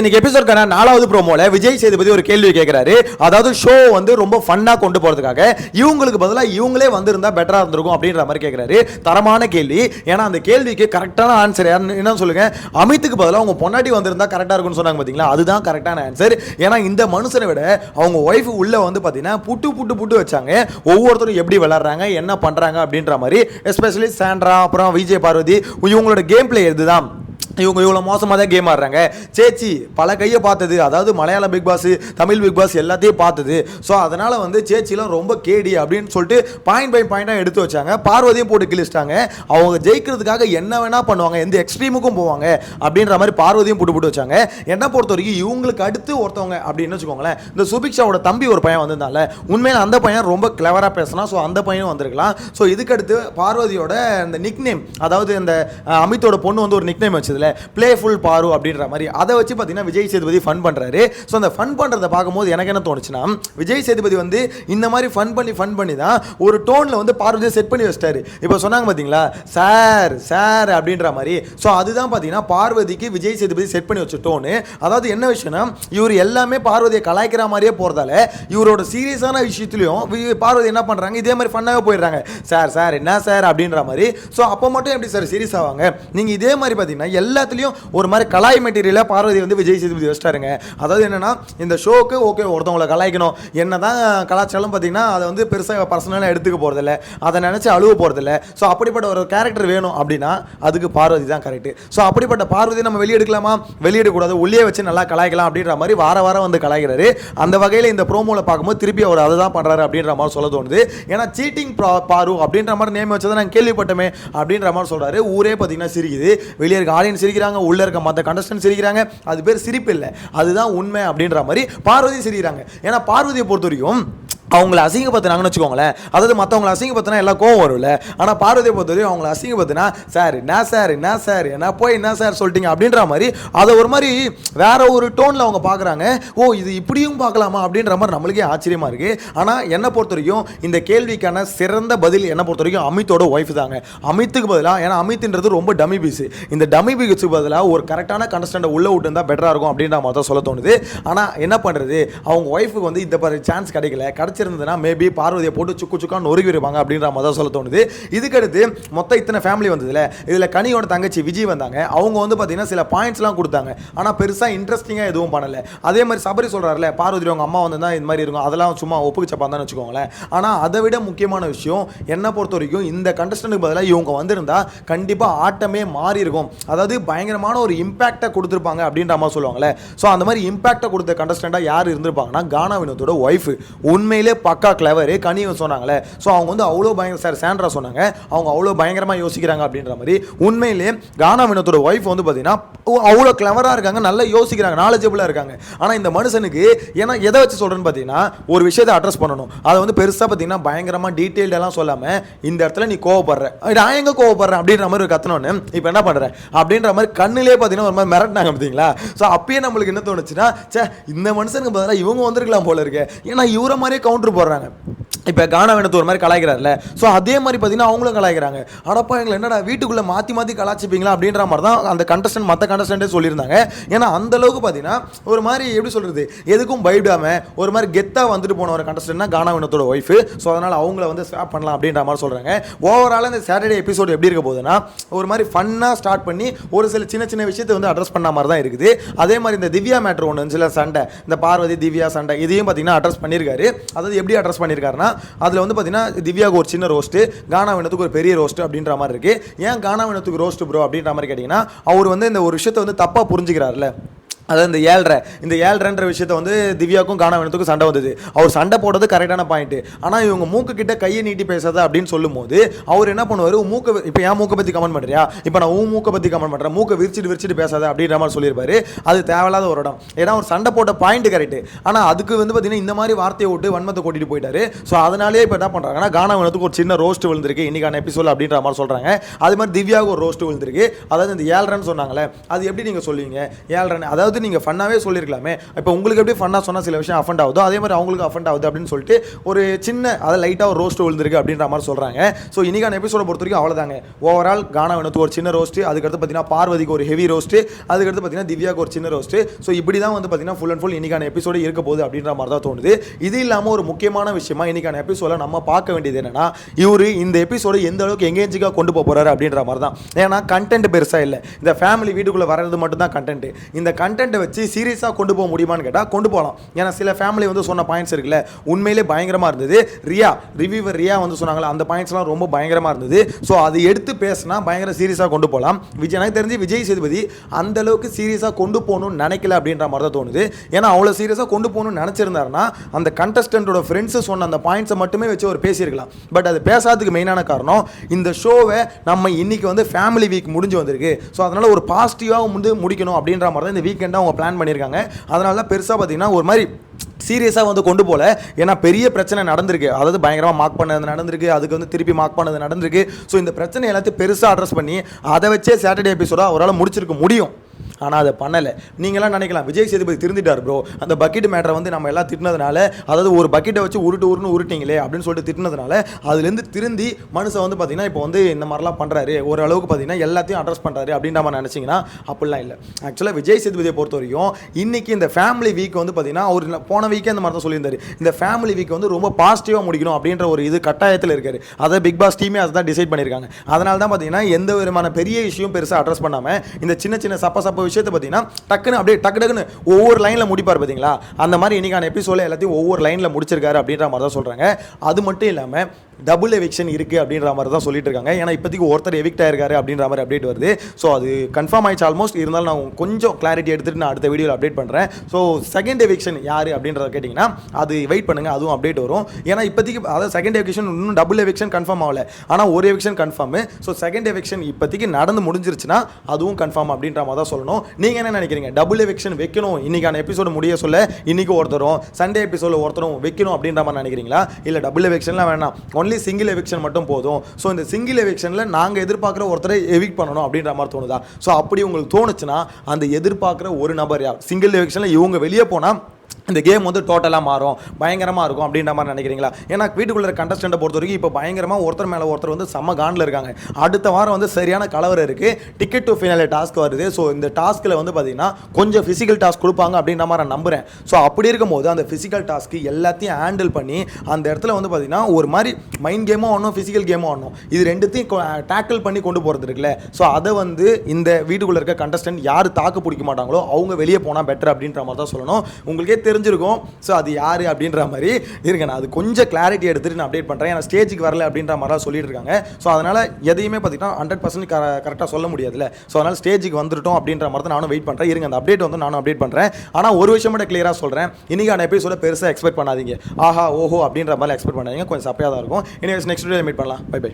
இன்னைக்கு எபிசோட்கான நாலாவது ப்ரோமோல விஜய் சேதுபதி ஒரு கேள்வி கேட்கிறாரு அதாவது ஷோ வந்து ரொம்ப ஃபன்னா கொண்டு போறதுக்காக இவங்களுக்கு பதிலாக இவங்களே வந்திருந்தா பெட்டரா இருந்திருக்கும் அப்படின்ற மாதிரி கேட்கிறாரு தரமான கேள்வி. ஏன்னா அந்த கேள்விக்கு கரெக்டான ஆன்சர் என்ன சொல்லுங்க. அமித்துக்கு பதிலாக அவங்க பொன்னாட்டி வந்திருந்தா கரெக்டா இருக்கும்னு சொன்னாங்க பாத்தீங்களா? அதுதான் கரெக்டான ஆன்சர் ஏன்னா இந்த மனுஷனை விட அவங்க ஒய்ஃப் உள்ள வந்து பாத்தீங்கன்னா புட்டு புட்டு புட்டு வச்சாங்க. ஒவ்வொருத்தரும் எப்படி விளாட்றாங்க என்ன பண்றாங்க அப்படின்ற மாதிரி எஸ்பெஷலி சாண்ட்ரா அப்புறம் விஜய் பார்வதி இவங்களோட கேம் பிளே இதுதான். இவங்க இவ்வளோ மோசமாக தான் கேம் ஆடுறாங்க. சேச்சி பல கையை பார்த்தது. அதாவது Malayalam big boss Tamil big boss எல்லாத்தையும் பார்த்தது. ஸோ அதனால் வந்து சேச்சிலாம் ரொம்ப கேடி அப்படின்னு சொல்லிட்டு பாயிண்ட் பை பாயிண்டாக எடுத்து வச்சாங்க. பார்வதியும் போட்டு கிழிச்சிட்டாங்க அவங்க ஜெயிக்கிறதுக்காக என்ன வேணால் பண்ணுவாங்க. எந்த எக்ஸ்ட்ரீமுக்கும் போவாங்க. அப்படின்ற மாதிரி பார்வதியும் போட்டு போட்டு வச்சாங்க. என்ன பொறுத்த வரைக்கும் இவங்களுக்கு அடுத்து ஒருத்தவங்க அப்படின்னு வச்சுக்கோங்களேன் இந்த சுபிக்ஷாவோட தம்பி ஒரு பையன் வந்திருந்தால உண்மையில் அந்த பையன் ரொம்ப கிளவராக பேசினா ஸோ அந்த பையனும் வந்திருக்கலாம். ஸோ இதுக்கடுத்து பார்வதியோட இந்த நிக்நேம் அதாவது இந்த அமித்தோட பொண்ணு வந்து ஒரு நிக்நேம் வச்சது வச்சதுல பிளேஃபுல் பாரு அப்படின்ற மாதிரி. அதை வச்சு பார்த்தீங்கன்னா விஜய் சேதுபதி ஃபன் பண்ணுறாரு ஸோ அந்த ஃபன் பண்ணுறதை பார்க்கும்போது எனக்கு என்ன தோணுச்சுன்னா விஜய் சேதுபதி வந்து இந்த மாதிரி ஃபன் பண்ணி ஃபன் பண்ணி தான் ஒரு டோனில் வந்து பார்வதியை செட் பண்ணி வச்சிட்டாரு. இப்போ சொன்னாங்க பார்த்தீங்களா சார் சார் அப்படின்ற மாதிரி. ஸோ அதுதான் பார்த்தீங்கன்னா பார்வதிக்கு விஜய் சேதுபதி செட் பண்ணி வச்ச டோனு அதாவது என்ன விஷயம்னா இவர் எல்லாமே பார்வதியை கலாய்க்கிற மாதிரியே போகிறதால இவரோட சீரியஸான விஷயத்துலையும் பார்வதி என்ன பண்ணுறாங்க இதே மாதிரி ஃபன்னாக போயிடுறாங்க. சார் சார் என்ன சார் அப்படின்ற மாதிரி. ஸோ அப்போ மட்டும் எப்படி சார் சீரியஸ் ஆவாங்க? நீங்கள் இதே மாதிரி பார்த்தீங்கன்னா எல்லாத்துலேயும் ஒரு மாதிரி கலாய் மெட்டீரியலாக பார்வதி வந்து விஜய் சேதுபதி வச்சிட்டாருங்க. அதாவது என்னன்னா இந்த ஷோக்கு ஓகே ஒருத்தவங்களை கலாய்க்கணும். என்ன தான் கலாச்சாரம் பார்த்தீங்கன்னா அதை வந்து பெருசாக பர்சனலாக எடுத்துக்க போகிறதில்ல அதை நினச்சி அழுவ போகிறதில்ல ஸோ அப்படிப்பட்ட ஒரு கேரக்டர் வேணும் அப்படின்னா அதுக்கு பார்வதி தான் கரெக்டு ஸோ அப்படிப்பட்ட பார்வதி நம்ம வெளியெடுக்கலாமா வெளியிடக்கூடாது உள்ளே வச்சு நல்லா கலாய்க்கலாம் அப்படின்ற மாதிரி வார வாரம் வந்து கலாய்க்கிறாரு. அந்த வகையில் இந்த ப்ரோமோவில் பார்க்கும்போது திருப்பி அவர் அதை தான் பண்ணுறாரு அப்படின்ற மாதிரி சொல்ல தோணுது. ஏன்னா சீட்டிங் பாரு அப்படின்ற மாதிரி நேம் வச்சதை நான் கேள்விப்பட்டோமே அப்படின்ற மாதிரி சொல்கிறாரு ஊரே பார்த்தீங்கன்னா சிரிக்குது. வெளியே இருக்க ஆடியன்ஸ் சிரிக்கிறாங்க உள்ளே இருக்க மற்ற கண்டஸ்டன்ட் சிரிக்கிறாங்க அது பேர் சிரிப்பு இல்லை அதுதான் உண்மை அப்படின்ற மாதிரி பார்வதி சிரிக்கிறாங்க. ஏன்னா பார்வதியை பொறுத்த வரைக்கும் அவங்கள அசிங்கப்படுத்தினாங்கன்னு வச்சுக்கோங்களேன். அதாவது மற்றவங்கள அசிங்கப்படுத்தினா எல்லாம் கோவம் வரும்ல. ஆனால் பார்வதியை பொறுத்த வரைக்கும் அவங்கள அசிங்கப்படுத்தினா சார் என்ன சார் என்ன சார் என்ன போய் என்ன சார் சொல்லிட்டீங்க? அப்படின்ற மாதிரி அதை ஒரு மாதிரி வேற ஒரு டோனில் அவங்க பார்க்குறாங்க. ஓ இது இப்படியும் பார்க்கலாமா? அப்படின்ற மாதிரி நம்மளுக்கே ஆச்சரியமா இருக்கு. ஆனால் என்னை பொறுத்த வரைக்கும் இந்த கேள்விக்கான சிறந்த பதில் என்னை பொறுத்த வரைக்கும் அமித்தோட ஒய்ஃப் தாங்க. அமித்துக்கு பதிலாக ஏன்னா அமித்ன்றது ரொம்ப டம்மி பீஸ் இந்த டம்மி பீஸுக்கு பதிலாக ஒரு கரெக்டான கண்டஸ்டண்ட்டை உள்ள விட்டு இருந்தால் பெட்டராக இருக்கும் அப்படின்ற மாதிரி தான் சொல்ல தோணுது. ஆனால் என்ன பண்ணுறது அவங்க ஒய்ஃபுக்கு வந்து இந்த மாதிரி சான்ஸ் கிடைக்கல. கிடச்சிருந்ததுன்னா மேபி பார்வதியை போட்டு சுக்கு சுக்கான்னு நொறுக்கி இருப்பாங்க அப்படின்ற மாதிரி தான் சொல்ல தோணுது. இதுக்கடுத்து மொத்தம் இத்தனை ஃபேமிலி வந்ததுல இதில் கனியோட தங்கச்சி விஜய் வந்தாங்க. அவங்க வந்து பார்த்தீங்கன்னா சில பாயிண்ட்ஸ்லாம் கொடுத்தாங்க. ஆனால் பெருசாக இன்ட்ரெஸ்டிங்காக எதுவும் பண்ணலை. அதே மாதிரி சபரி சொல்கிறாருல பார்வதி அவங்க அம்மா வந்து தான் இந்த மாதிரி இருக்கும். அதெல்லாம் சும்மா ஒப்புக்கு சப்பாந்தான்னு வச்சுக்கோங்களேன். ஆனால் அதை விட முக்கியமான விஷயம் என்னை பொறுத்த வரைக்கும் இந்த கண்டஸ்டனுக்கு பதிலாக இவங்க வந்திருந்தால் கண்டிப்பாக ஆட்டமே மாறி இருக்கும். அதாவது பயங்கரமான ஒரு இம்பாக்டை கொடுத்துருப்பாங்க அப்படின்ற மாதிரி சொல்லுவாங்களே. ஸோ அந்த மாதிரி இம்பாக்டை கொடுத்த கண்டஸ்டண்டாக யார் இருந்திருப்பாங்கன்னா கானா வினோத்தோட ஒய்ஃப் உண்மையிலே பக்கா கிளவர் கனியும் சொன்னாங்களே. ஸோ அவங்க வந்து அவ்வளோ பயங்கர சார் சாண்ட்ரா சொன்னாங்க. அவங்க அவ்வளோ பயங்கரமாக யோசிக்கிறாங்க அப்படின்ற மாதிரி. உண்மையிலேயே கானா வினத்தோட ஒய்ஃப் வந்து பார்த்தீங்கன்னா அவ்வளோ கிளவராக இருக்காங்க நல்லா யோசிக்கிறாங்க நாலேஜபிளாக இருக்காங்க. ஆனால் இந்த மனுஷனுக்கு ஏன்னா எதை வச்சு சொல்கிறேன்னு பார்த்தீங்கன்னா ஒரு விஷயத்தை அட்ரஸ் பண்ணணும். அதை வந்து பெருசாக பார்த்தீங்கன்னா பயங்கரமாக டீட்டெயில்டெல்லாம் சொல்லாமல் இந்த இடத்துல நீ கோவப்படுற. நான் எங்கே கோவப்படுறேன்? அப்படின்ற மாதிரி ஒரு கத்தனோன்னு இப்போ என்ன பண்ணுறேன் அப்படின்ற மாதிரி கண்ணிலே பார்த்தீங்கன்னா ஒரு மாதிரி மிரட்டினாங்க பார்த்தீங்களா ஸோ அப்பயே நம்மளுக்கு என்ன தோணுச்சுன்னா சே இந்த மனுஷனுக்கு பதிலாக இவங்க வந்திருக்கலாம் போல இருக்கு. ஏன்னா இவரை மாதிரியே கவுண்டர் போடுறாங்க. இப்போ கானா ஒரு மாதிரி கலாய்க்கிறார்ல. ஸோ அதே மாதிரி பார்த்தீங்கன்னா அவங்களும் கலாய்க்கிறாங்க. அடப்பா எங்களை என்னடா வீட்டுக்குள்ளே மாற்றி மாற்றி கலாச்சிப்பீங்களா அப்படின்ற மாதிரி தான் அந்த கண்டஸ்டன்ட் மற்ற கண்டஸ்டன்ட்டே சொல்லியிருந்தாங்க. ஏன்னா அந்த அளவுக்கு பார்த்தீங்கன்னா ஒரு மாதிரி எப்படி சொல்கிறது எதுக்கும் பயப்படாமல் ஒரு மாதிரி கெத்தாக வந்துட்டு போன ஒரு கண்டஸ்டன்ட்னா கானா வினத்தோட ஒய்ஃபு ஸோ அதனால் அவங்கள வந்து ஸ்வாப் பண்ணலாம் அப்படின்ற மாதிரி சொல்கிறாங்க ஓவரால் இந்த சாட்டர்டே எபிசோடு எப்படி இருக்க போகுதுன்னா ஒரு மாதிரி ஃபன்னாக ஸ்டார்ட் பண்ணி ஒரு சில சின்ன சின்ன விஷயத்தை வந்து அட்ரஸ் பண்ண மாதிரி தான் இருக்குது. அதே மாதிரி இந்த திவ்யா மேட்ரு ஒன்று சில சண்டை இந்த பார்வதி திவ்யா சண்டை இதையும் பார்த்தீங்கன்னா அட்ரஸ் பண்ணியிருக்காரு. அதாவது எப்படி அட்ரஸ் பண்ணியிருக்காருன்னா அதில் வந்து பார்த்தீங்கன்னா திவ்யாவுக்கு ஒரு சின்ன ரோஸ்ட்டு கானா வினத்துக்கு ஒரு பெரிய ரோஸ்ட்டு அப்படின்ற மாதிரி இருக்குது ஏன் கானா வினத்துக்கு ரோஸ்ட் ப்ரோ அப்படின்ற மாதிரி கேட்டிங்கன்னா அவர் வந்து இந்த ஒரு விஷயத்தை வந்து தப்பாக புரிஞ்சுக்கிறாருல்ல. அதாவது இந்த ஏழ்ரை இந்த ஏழ்ரைன்ற விஷயத்த வந்து திவ்யாவுக்கும் காணவனத்துக்கும் சண்டை வந்தது. அவர் சண்டை போடுறது கரெக்டான பாயிண்ட் ஆனால் இவங்க மூக்கு கிட்ட கையை நீட்டி பேசாத அப்படின்னு சொல்லும்போது அவர் என்ன பண்ணுவார்? மூக்கை இப்போ என் மூக்கை பற்றி கமெண்ட் பண்ணுறியா இப்போ நான் உன் மூக்கை பற்றி கமெண்ட் பண்ணுறேன் மூக்கை விரிச்சிட்டு விரிச்சிட்டு பேசாத அப்படின்ற மாதிரி சொல்லியிருப்பாரு. அது தேவையில்லாத ஒரு இடம். ஏன்னா அவர் சண்டை போட்ட பாயிண்ட் கரெக்ட் ஆனால் அதுக்கு வந்து பார்த்தீங்கன்னா இந்த மாதிரி வார்த்தையை விட்டு வன்மத்தை கூட்டிட்டு போயிட்டாரு. ஸோ அதனாலேயே இப்போ என்ன பண்ணுறாங்கன்னா காணவனத்துக்கு ஒரு சின்ன ரோஸ்ட் விழுந்திருக்கு. இன்னைக்கான எபிசோட் அப்படின்ற மாதிரி சொல்கிறாங்க அது மாதிரி திவ்யாவுக்கு ஒரு ரோஸ்ட் விழுந்திருக்கு. அதாவது இந்த ஏழ்ரன் சொன்னாங்களே அது எப்படி நீங்கள் சொல்லுவீங்க? ஏழ்ரன் அதாவது வந்து நீங்கள் ஃபன்னாகவே சொல்லியிருக்கலாமே இப்போ உங்களுக்கு எப்படி ஃபன்னாக சொன்னால் சில விஷயம் அஃபண்ட் ஆகுதோ அதே மாதிரி அவங்களுக்கு அஃபண்ட் ஆகுது அப்படின்னு சொல்லிட்டு ஒரு சின்ன அதை லைட்டாக ஒரு ரோஸ்ட் விழுந்திருக்கு அப்படின்ற மாதிரி சொல்கிறாங்க ஸோ இனிக்கான எபிசோட பொறுத்த வரைக்கும் அவ்வளோதாங்க ஓவரால் கானா வினத்து ஒரு சின்ன ரோஸ்ட்டு அதுக்கடுத்து பார்த்தீங்கன்னா பார்வதிக்கு ஒரு ஹெவி ரோஸ்ட்டு அதுக்கடுத்து பார்த்தீங்கன்னா திவ்யாக்கு ஒரு சின்ன ரோஸ்ட்டு ஸோ இப்படி தான் வந்து பார்த்தீங்கன்னா ஃபுல் அண்ட் ஃபுல் இன்னைக்கான எபிசோடு இருக்க போகுது அப்படின்ற மாதிரி தான் தோணுது. இது இல்லாமல் ஒரு முக்கியமான விஷயமா இன்னைக்கான எபிசோட நம்ம பார்க்க வேண்டியது என்னன்னா இவர் இந்த எபிசோடு எந்த அளவுக்கு எங்கேஜிக்காக கொண்டு போக போறாரு அப்படின்ற மாதிரி தான். ஏன்னா கண்டென்ட் பெருசாக இல்லை. இந்த ஃபேமிலி வீட்டுக்குள்ளே வர்றது மட்டும் தான் கண்டென்ட் இந்த கண்டென்ட்டை வச்சு சீரியஸாக கொண்டு போக முடியுமான்னு கேட்டால் கொண்டு போகலாம் ஏன்னா சில ஃபேமிலி வந்து சொன்ன பாயிண்ட்ஸ் இருக்குல்ல உண்மையிலே பயங்கரமாக இருந்தது. ரியா ரிவ்யூவர் ரியா வந்து சொன்னாங்களா அந்த பாயிண்ட்ஸ்லாம் ரொம்ப பயங்கரமாக இருந்தது. ஸோ அது எடுத்து பேசினா பயங்கர சீரியஸாக கொண்டு போகலாம் விஜய் எனக்கு தெரிஞ்சு விஜய் சேதுபதி அந்த அளவுக்கு சீரியஸாக கொண்டு போகணும்னு நினைக்கல அப்படின்ற மாதிரி தான் தோணுது. ஏன்னா அவ்வளோ சீரியஸாக கொண்டு போகணும்னு நினச்சிருந்தாருன்னா அந்த கண்டஸ்டண்ட்டோட ஃப்ரெண்ட்ஸு சொன்ன அந்த பாயிண்ட்ஸை மட்டுமே வச்சு அவர் பேசியிருக்கலாம். பட் அது பேசாததுக்கு மெயினான காரணம் இந்த ஷோவை நம்ம இன்னைக்கு வந்து ஃபேமிலி வீக் முடிஞ்சு வந்திருக்கு. ஸோ அதனால் ஒரு பாசிட்டிவாக வந்து முடிக்கணும் அப்படின்ற மாதிரி தான் இந்த வீக்கெண்ட் அவங்க பிளான் பண்ணியிருக்காங்க. அதனால தான் பெருசாக பார்த்தீங்கன்னா ஒரு மாதிரி சீரியஸாக வந்து கொண்டு போகல ஏன்னா பெரிய பிரச்சனை நடந்திருக்கு. அதாவது பயங்கரமாக மார்க் பண்ணது நடந்திருக்கு. அதுக்கு வந்து திருப்பி மார்க் பண்ணது நடந்திருக்கு. ஸோ இந்த பிரச்சனை எல்லாத்தையும் பெருசாக அட்ரஸ் பண்ணி அதை வச்சே சாட்டர்டே எபிசோடாக அவரால் முடிச்சிருக்க முடியும். ஆனால் அதை பண்ணலை. நீங்களாம் நினைக்கலாம் விஜய் சேதுபதி திருந்திட்டார் ப்ரோ அந்த பக்கெட் மேட்டரை வந்து நம்ம எல்லாம் திட்டினதுனால அதாவது ஒரு பக்கெட்டை வச்சு உருட்டு உருன்னு உருட்டிங்களே அப்படின்னு சொல்லிட்டு திட்டினதுனால அதுலேருந்து திருந்தி மனுஷன் வந்து பார்த்தீங்கன்னா இப்போ வந்து இந்த மாதிரிலாம் பண்ணுறாரு ஓரளவுக்கு பார்த்தீங்கன்னா எல்லாத்தையும் அட்ரஸ் பண்ணுறாரு அப்படின்ற மாதிரி நினச்சிங்கன்னா அப்படிலாம் இல்லை. ஆக்சுவலாக விஜய் சேதுபதியை பொறுத்த வரைக்கும் இன்றைக்கி இந்த ஃபேமிலி வீக் வந்து பார்த்தீங்கன்னா அவர் போன வீக்கே அந்த மாதிரி தான் சொல்லியிருந்தார். இந்த ஃபேமிலி வீக் வந்து ரொம்ப பாசிட்டிவாக முடிக்கணும் அப்படின்ற ஒரு இது கட்டாயத்தில் இருக்காரு. அதை பிக் பாஸ் டீமே அதை தான் டிசைட் பண்ணியிருக்காங்க. அதனால தான் பார்த்தீங்கன்னா எந்த விதமான பெரிய விஷயம் பெருசாக அட்ரஸ் பண்ணாமல் இந்த சின்ன சின்ன சப்ப சப்ப விஷயத்தை பார்த்தீங்கன்னா டக்குன்னு அப்படியே டக்கு டக்குன்னு ஒவ்வொரு லைனில் முடிப்பார் பார்த்தீங்களா? அந்த மாதிரி இன்றைக்கான எபிசோட எல்லாத்தையும் ஒவ்வொரு லைனில் முடிச்சிருக்காரு அப்படின்ற மாதிரி தான் சொல்கிறாங்க அது மட்டும் இல்லாமல் டபுள் எவிக்ஷன் இருக்குது அப்படின்ற மாதிரி தான் சொல்லிட்டு இருக்காங்க. ஏன்னா இப்போதைக்கு ஒருத்தர் எவிக்ட் ஆயிருக்காரு அப்படின்ற மாதிரி அப்டேட் வருது. ஸோ அது கன்ஃபார்ம் ஆயிடுச்சு ஆல்மோஸ்ட் இருந்தாலும் நான் கொஞ்சம் கிளாரிட்டி எடுத்துகிட்டு நான் அடுத்த வீடியோவில் அப்டேட் பண்ணுறேன் ஸோ செகண்ட் எவிக்ஷன் யார் அப்படின்றத கேட்டிங்கன்னா அது வெயிட் பண்ணுங்கள் அதுவும் அப்டேட் வரும். ஏன்னா இப்போதைக்கு அதாவது செகண்ட் எவிக்ஷன் இன்னும் டபுள் எவிக்ஷன் கன்ஃபார்ம் ஆகலை. ஆனால் ஒரு eviction confirm so second eviction இப்போதைக்கு நடந்து முடிஞ்சிருச்சுன்னா அதுவும் கன்ஃபார்ம் அப்படின்ற மாதிரி தான் சொல்லணும். நீங்கள் என்ன நினைக்கிறீங்க? டபுள் எவிக்ஷன் வைக்கணும்? இன்னைக்கான எபிசோடு முடிய சொல்ல இன்னைக்கு ஒருத்தரும் சண்டே எபிசோடு ஒருத்தரும் வைக்கணும் அப்படின்ற மாதிரி நினைக்கிறீங்களா? இல்லை டபுள் எவிக்ஷன்லாம் வேணாம். ஒன்லி சிங்கிள் எவிக்ஷன் மட்டும் போதும். ஸோ இந்த சிங்கிள் எவிக்ஷனில் நாங்கள் எதிர்பார்க்குற ஒருத்தரை எவிக் பண்ணணும் அப்படின்ற மாதிரி தோணுதா? ஸோ அப்படி உங்களுக்கு தோணுச்சுன்னா அந்த எதிர்பார்க்குற ஒரு நபர் யார்? சிங்கிள் எவிக்ஷனில் இவங்க வெளியே போனால் இந்த கேம் வந்து டோட்டலாக மாறும். பயங்கரமாக இருக்கும் அப்படின்ற மாதிரி நினைக்கிறீங்களா? ஏன்னா வீட்டுக்குள்ளே கண்டஸ்டண்ட்டை பொறுத்த வரைக்கும் இப்போ பயங்கரமாக ஒருத்தர் மேலே ஒருத்தர் வந்து செம்ம காண்டில் இருக்காங்க. அடுத்த வாரம் வந்து சரியான கலவரம் இருக்குது டிக்கெட் டு ஃபைனல் டாஸ்க் வருது. ஸோ இந்த டாஸ்க்கில் வந்து பார்த்தீங்கன்னா கொஞ்சம் ஃபிசிக்கல் டாஸ்க் கொடுப்பாங்க அப்படின்ற மாதிரி நான் நம்புகிறேன் ஸோ அப்படி இருக்கும்போது அந்த ஃபிசிக்கல் டாஸ்க்கு எல்லாத்தையும் ஹேண்டில் பண்ணி அந்த இடத்துல வந்து பார்த்தீங்கன்னா ஒரு மாதிரி மைண்ட் கேமும் ஆடணும் ஃபிசிக்கல் கேமும் ஆடணும். இது ரெண்டுத்தையும் டேக்கிள் பண்ணி கொண்டு போகிறது இருக்குல்ல. ஸோ அதை வந்து இந்த வீட்டுக்குள்ளே இருக்க கண்டஸ்டன்ட் யார் தாக்கு பிடிக்க மாட்டாங்களோ அவங்க வெளியே போனால் பெட்டர் அப்படின்ற மாதிரி தான் சொல்லணும். உங்களுக்கே தெரிஞ்சிருக்கும். ஸோ அது யார் அப்படின்ற மாதிரி இருங்க நான் அது கொஞ்சம் கிளாரிட்டி எடுத்துட்டு நான் அப்டேட் பண்ணுறேன் ஏன்னா ஸ்டேஜுக்கு வரல அப்படின்ற மாதிரிலாம் சொல்லிட்டு இருக்காங்க. ஸோ அதனால் எதையுமே பார்த்தீங்கன்னா ஹண்ட்ரட் பர்சன்ட் கரெக்டாக சொல்ல முடியாதுல்ல. ஸோ அதனால் ஸ்டேஜுக்கு வந்துட்டோம் அப்படின்ற மாதிரி தான் நானும் வெயிட் பண்ணுறேன் இருங்க அந்த அப்டேட் வந்து நானும் அப்டேட் பண்ணுறேன் ஆனால் ஒரு விஷயம் மட்டும் கிளியராக சொல்கிறேன் இன்னைக்கான எபிசோட பெருசாக எக்ஸ்பெக்ட் பண்ணாதீங்க. ஆஹா ஓஹோ அப்படின்ற மாதிரி எக்ஸ்பெக்ட் பண்ணாதீங்க. கொஞ்சம் சப்பையாக தான் இருக்கும். இனி நெக்ஸ்ட் வீடியோ மீட் பண்ணலாம். Bye bye